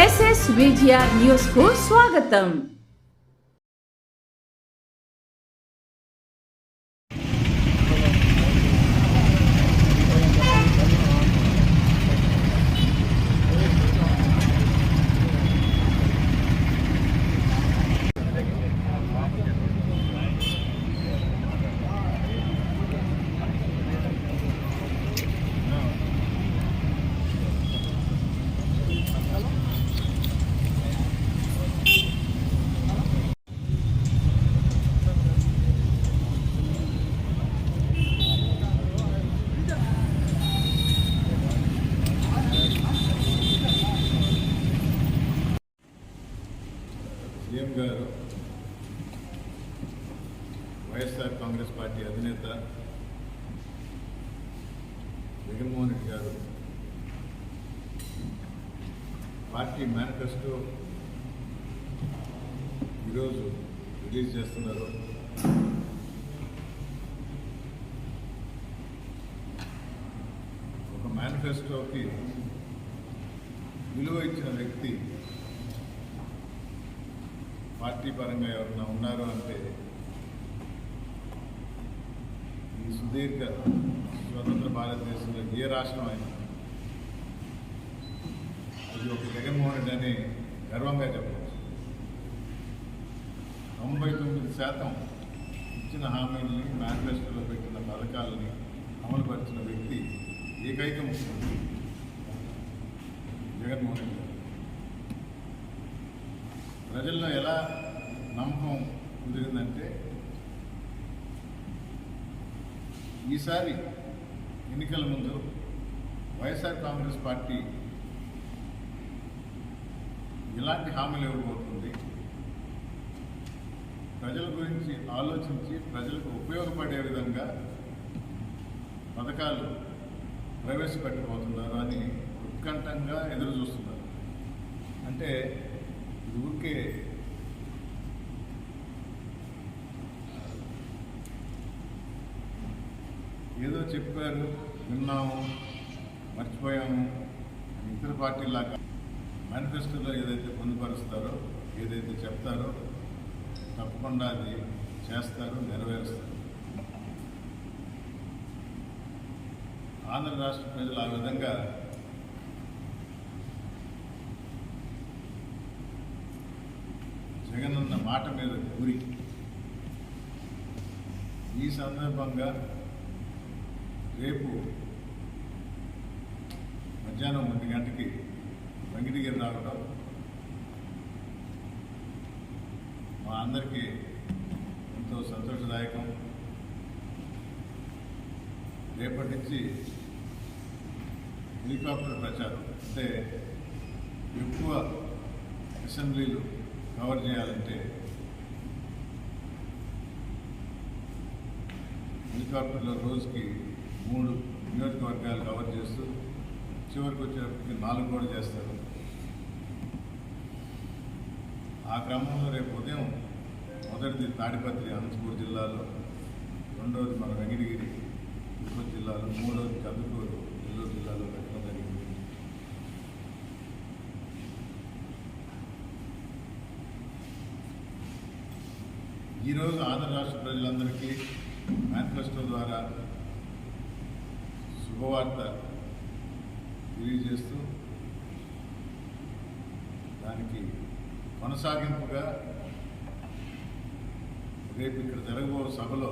SS VGR news కు స్వాగతం CM గారు వైఎస్ఆర్ కాంగ్రెస్ పార్టీ అధినేత జగన్మోహన్ రెడ్డి గారు పార్టీ మేనిఫెస్టో ఈరోజు రిలీజ్ చేస్తున్నారు. ఒక మేనిఫెస్టోకి విలువ ఇచ్చిన వ్యక్తి పార్టీ పరంగా ఎవరైనా ఉన్నారు అంటే ఈ సుదీర్ఘ స్వతంత్ర భారతదేశంలో ఏ రాష్ట్రం అయినా అది ఒక జగన్మోహన్ రెడ్డి అని గర్వంగా చెప్పవచ్చు. తొంభై తొమ్మిది శాతం ఇచ్చిన హామీలని మేనిఫెస్టోలో పెట్టిన పథకాలని అమలుపరిచిన వ్యక్తి ఏకైక ముఖ్యమంత్రి జగన్మోహన్ రెడ్డి ప్రజల్లో ఎలా నమ్మకం కుదిరిందంటే ఈసారి ఎన్నికల ముందు వైఎస్ఆర్ కాంగ్రెస్ పార్టీ ఎలాంటి హామీలు ఇవ్వబోతుంది? ప్రజల గురించి ఆలోచించి ప్రజలకు ఉపయోగపడే విధంగా పథకాలు ప్రవేశపెట్టబోతున్నారు అని ఉత్కంఠంగా ఎదురు చూస్తున్నారు అంటే ఇది ఊరికే ఏదో చెప్పారు విన్నాము మర్చిపోయాము ఇతర పార్టీలాగా మేనిఫెస్టోలో ఏదైతే పొందుపరుస్తారో ఏదైతే చెప్తారో తప్పకుండా అది చేస్తారు నెరవేరుస్తారు. ఆంధ్ర రాష్ట్ర ప్రజలు ఆ విధంగా జగనన్న మాట మీద గురి ఈ సందర్భంగా రేపు మధ్యాహ్నం ఒంటి గంటకి వెంకటగిరి రావడం మా అందరికీ ఎంతో సంతోషదాయకం. రేపటి నుంచి హెలికాప్టర్ ప్రచారం అంటే ఎక్కువ అసెంబ్లీలు కవర్ చేయాలంటే హెలికాప్టర్లో రోజుకి మూడు నియోజకవర్గాలు కవర్ చేస్తూ చివరికి వచ్చేటప్పటికి నాలుగు కూడా చేస్తారు. ఆ క్రమంలో రేపు ఉదయం మొదటిది తాడిపత్రి అనంతపూర్ జిల్లాలో రెండవది మన వెంకటగిరి తిరుపతి జిల్లాలో మూడవది చదువుకు నెల్లూరు జిల్లాలో పెట్టడం జరిగింది ఈరోజు ఆంధ్ర రాష్ట్ర ప్రజలందరికీ మేనిఫెస్టో ద్వారా శుభవార్త తెలియజేస్తూ దానికి కొనసాగింపుగా రేపు ఇక్కడ జరగబో సభలో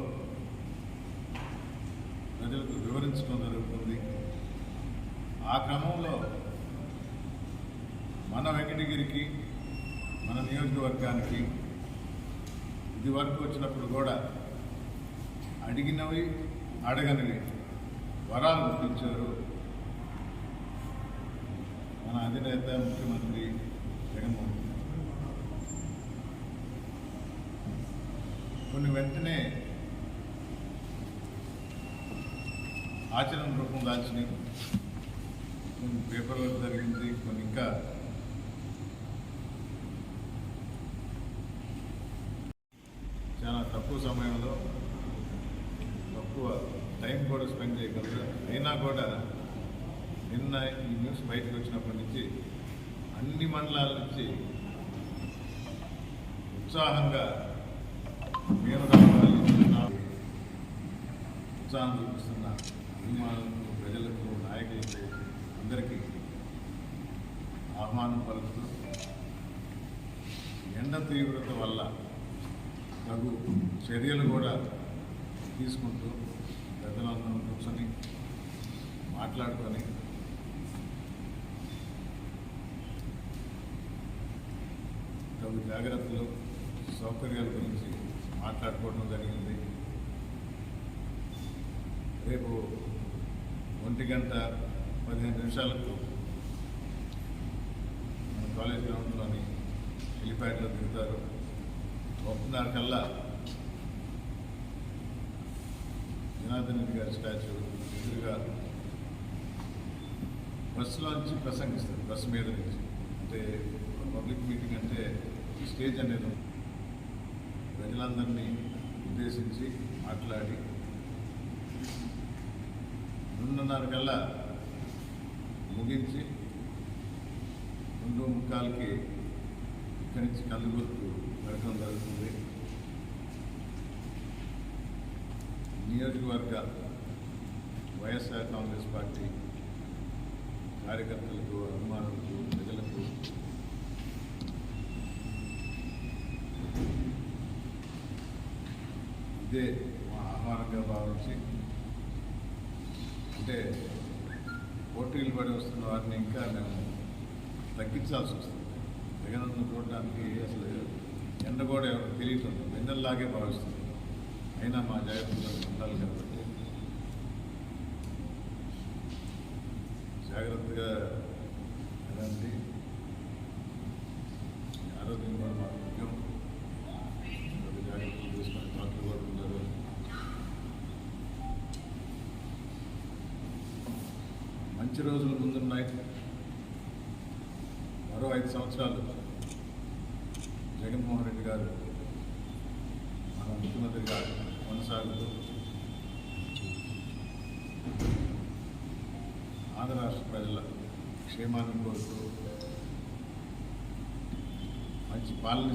ప్రజలకు వివరించడం జరుగుతుంది. ఆ క్రమంలో మన వెంకటగిరికి మన నియోజకవర్గానికి ఇది వరకు వచ్చినప్పుడు కూడా అడిగినవి అడగనివి. వరాలు గుర్తించారు. మన అధినేత ముఖ్యమంత్రి జగన్మోహన్ కొన్ని వెంటనే ఆచరణ రూపం దాల్చినాయి కొన్ని పేపర్లకు జరిగింది కొన్ని ఇంకా తక్కువ సమయంలో తక్కువ టైం కూడా స్పెండ్ చేయగలరు అయినా కూడా నిన్న ఈ న్యూస్ బయటకు వచ్చినప్పటి నుంచి అన్ని మండలాల నుంచి ఉత్సాహంగా మేము రావాలి ఉత్సాహం చూపిస్తున్న అభిమానులకు ప్రజలకు నాయకులకు అందరికీ ఆహ్వానం పలుకుతూ ఎండ తీవ్రత వల్ల తగు చర్యలు కూడా తీసుకుంటూ పెద్దలందరం కూర్చొని మాట్లాడుకొని తగు జాగ్రత్తలు సౌకర్యాల గురించి మాట్లాడుకోవడం జరిగింది. రేపు ఒంటి గంట పదిహేను నిమిషాలకు మన కాలేజ్ గ్రౌండ్లోని హెలిప్యాడ్లో దిగుతారు. ఒకటిన్నర కల్లా జనార్దన్ రెడ్డి గారి స్టాచ్యూ ఎదురుగా బస్సులోంచి ప్రసంగిస్తారు బస్సు మీద నుంచి. అంటే పబ్లిక్ మీటింగ్ అంటే స్టేజ్ అనేది ప్రజలందరినీ ఉద్దేశించి మాట్లాడి రెండున్నర కల్లా ముగించి రెండు ముక్కాలకి ఇక్కడి నుంచి కందుకూరుకు వెళ్ళడం జరుగుతుంది నియోజకవర్గ వైఎస్ఆర్ కాంగ్రెస్ పార్టీ కార్యకర్తలకు అభిమానులకు ప్రజలకు ఇదే మా ఆహ్వానంగా భావించి అంటే పోటీలు పడి వస్తున్న వారిని ఇంకా మేము తగ్గించాల్సి వస్తుంది. జగనన్న చూడడానికి అసలు ఎండ కూడా ఎవరికి తెలియటం వెన్నెల్లాగే భావిస్తుంది అయినా మా జాగ్రత్తలు ఉండాలి కాబట్టి. జాగ్రత్తగా ఎలాంటి ఆరోగ్యం కూడా మాకు ముఖ్యం. జాగ్రత్తలు తీసుకొని డాక్టర్ కూడా ఉన్నారు మంచి రోజులు ముందున్నాయి. మరో ఐదు సంవత్సరాలు. జగన్మోహన్ రెడ్డి గారు మన ముఖ్యమంత్రిగా కొనసాగుతూ ఆంధ్ర రాష్ట్ర ప్రజల క్షేమాన్ని కోరుతూ మంచి పాలన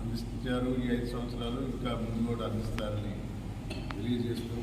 అందిస్తారు. ఈ ఐదు సంవత్సరాలు ఇంకా ముందు కూడా అందిస్తారని తెలియజేస్తూ